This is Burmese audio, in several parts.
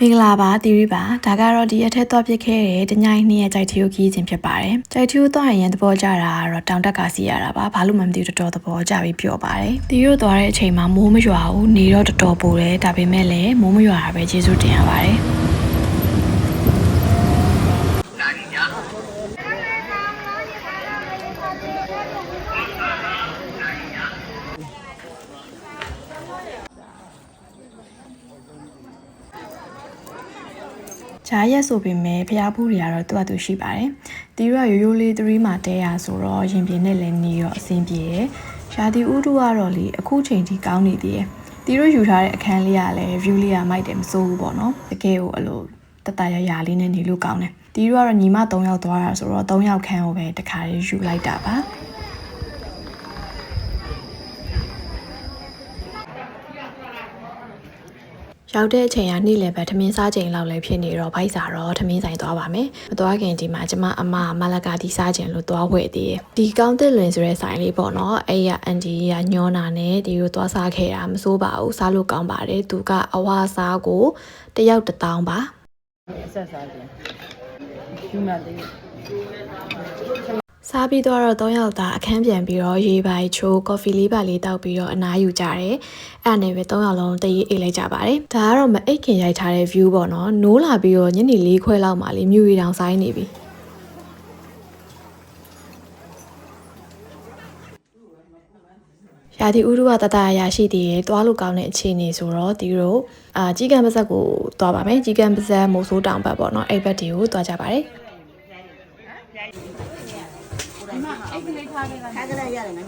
မင်္ဂလာပါတီရီပါဒါကတော့ဒီအထက်သွားပစ်ခဲ့တဲ့တညိုင်းနှစ်ရဲ့ကြိုက်ထီကိုခီးခြင်းဖြစ်ပါတယ်ကြိုက်ထီကိုသွားရင်သဘောကျတာကတော့တောင်တက်ကစီရတာပါဘာလို့မှမသိဘူးတော်တော်သဘောကျပြီးပြောပါတယ်တီရီတို့သွားတဲ့အချိန်မှာမိုးမရွာဘူးနေတော့တော်တော်ပူတယ်ဒါပေမဲ့လည်းမိုးမရွာတာပဲကျေးဇူးတင်ရပါတယ် ဂျားရက်ဆိုပေမဲ့ဖျားဖူးတွေကတော့သူ့အတူရှိပါတယ်။တီရရိုးရိုးလေး3မှာတဲရဆိုတော့ရင်ပြင်းနဲ့လည်းနေရောအဆင်ပြေတယ်။ရှာတီဥတုကတော့လေအခုချိန်ထိကောင်းနေသေးတယ်။တီရယူထားတဲ့အခန်းလေးကလည်း view လေးကမိုက်တယ်မစိုးဘူးပေါ့နော်။တကယ်ကိုအလိုတတရရလေးနဲ့နေလို့ကောင်းတယ်။တီရကတော့ညီမ3ယောက်သွားတာဆိုတော့3ယောက်ခန်းကိုပဲတခါလေးယူလိုက်တာပါ။ ရောက်တဲ့အချိန်ကနေ့လယ်ပဲထမင်းစားချိန်လောက်လည်းဖြစ်နေတော့ဘိုက်စာတော့ထမင်းဆိုင်သွားပါမယ်။မသွားခင်ဒီမှာကျမအမမလကာတီစားချိန်လို့သွားဝယ်သေးတယ်။ဒီကောင်းတစ်လွင်ဆိုတဲ့ဆိုင်လေးပေါ့နော်။အဲ့ရအန်တီကညောနာနဲ့ဒီကိုသွားစားခဲ့တာမစိုးပါဘူး။စားလို့ကောင်းပါတယ်။သူကအဝါစားကိုတယောက်တစ်တောင်းပါအဆက်စားတယ်ယူမလေး။ စားပြီးတော့တော့၃ယောက်သားအခန်းပြန်ပြီးတော့ရေပိုင်ချိုးကော်ဖီလေးပါလေးတောက်ပြီးတော့အနားယူကြတယ်။အဲ့ဒါနဲ့ပဲ၃ယောက်လုံးတရေအိတ်လိုက်ကြပါတယ်။ဒါကတော့မအိတ်ခင်ရိုက်ထားတဲ့ view ပေါ့နော်။နိုးလာပြီးတော့ညနေ၄ခွဲလောက်မှလေးမြူရီတောင်ဆိုင်နေပြီ။ရာသီဥတုကတတရရရှိသေးတယ်။သွားလို့ကောင်းတဲ့အခြေအနေဆိုတော့ဒီတို့အာကြီးကံပါဇက်ကိုသွားပါမယ်။ကြီးကံပါဇက်မိုးဆိုးတောင်ဘက်ပေါ့နော်။အဲ့ဘက်တွေကိုသွားကြပါ တယ်။ခါကြရရတယ်နော်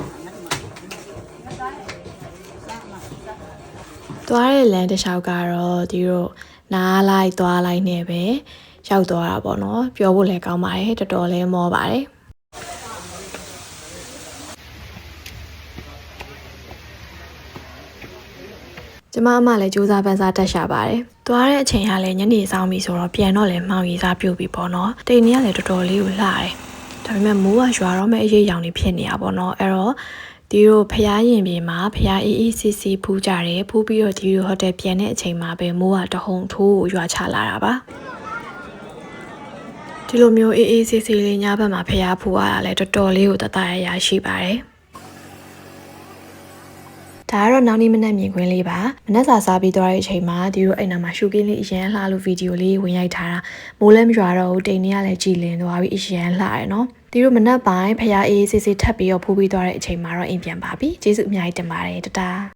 သွားတဲ့လမ်းတစ်လျှောက်ကတော့ဒီတို့နားလိုက်သွားလိုက်နေပဲရောက်သွားတာပေါ့နော်ပြောဖို့လည်းကောင်းပါတယ်တော်တော်လေးမောပါတယ်ကျမအမလည်းစူးစမ်းပန်းစားတက်ရှာပါတယ်။သွားတဲ့အချိန်ကလည်းညနေဆောင်ပြီဆိုတော့ပြန်တော့လည်းမှောင်ရီစားပြုတ်ပြီပေါ့နော်။တိမ်နေကလည်းတော်တော်လေးကိုလှတယ်။ ဒါပေမဲ့မိုးကရွာတော့မဲ့အရေးရောင်နေဖြစ်နေတာပေါ့နော်။အဲ့တော့ဒီတို့ဖျားရင်ပြင်မှာဖျားအေးအေးဆေးဆေးဖူးကြတယ်။ဖူးပြီးတော့ဒီတို့ဟိုတယ်ပြန်တဲ့အချိန်မှာပဲမိုးကတဟုန်ထိုးကိုရွာချလာတာပါ။ဒီလိုမျိုးအေးအေးဆေးဆေးလေးညဘက်မှာဖျားဖူးရတာလည်းတော်တော်လေးကိုတတရရရှိပါတယ်။ ဒါကတော့နောက်နေ့မနက်မြင်ကွင်းလေးပါမနက်စာစားပြီးသွားတဲ့အချိန်မှာဒီလိုအိမ်နာမှာရှူကင်းလေးအရန်လှလို့ဗီဒီယိုလေးဝင်ရိုက်ထားတာမိုးလည်းမရွာတော့ဘူးတိမ်နေကလည်းကြည်လင်သွားပြီးအရန်လှရယ်နော်ဒီလိုမနက်ပိုင်းဖျားအေးစစ်စစ်ထပ်ပြီးတော့ဖူးပြီးသွားတဲ့အချိန်မှာတော့အိမ်ပြန်ပါပြီကျေးဇူးအများကြီးတင်ပါတယ်တတား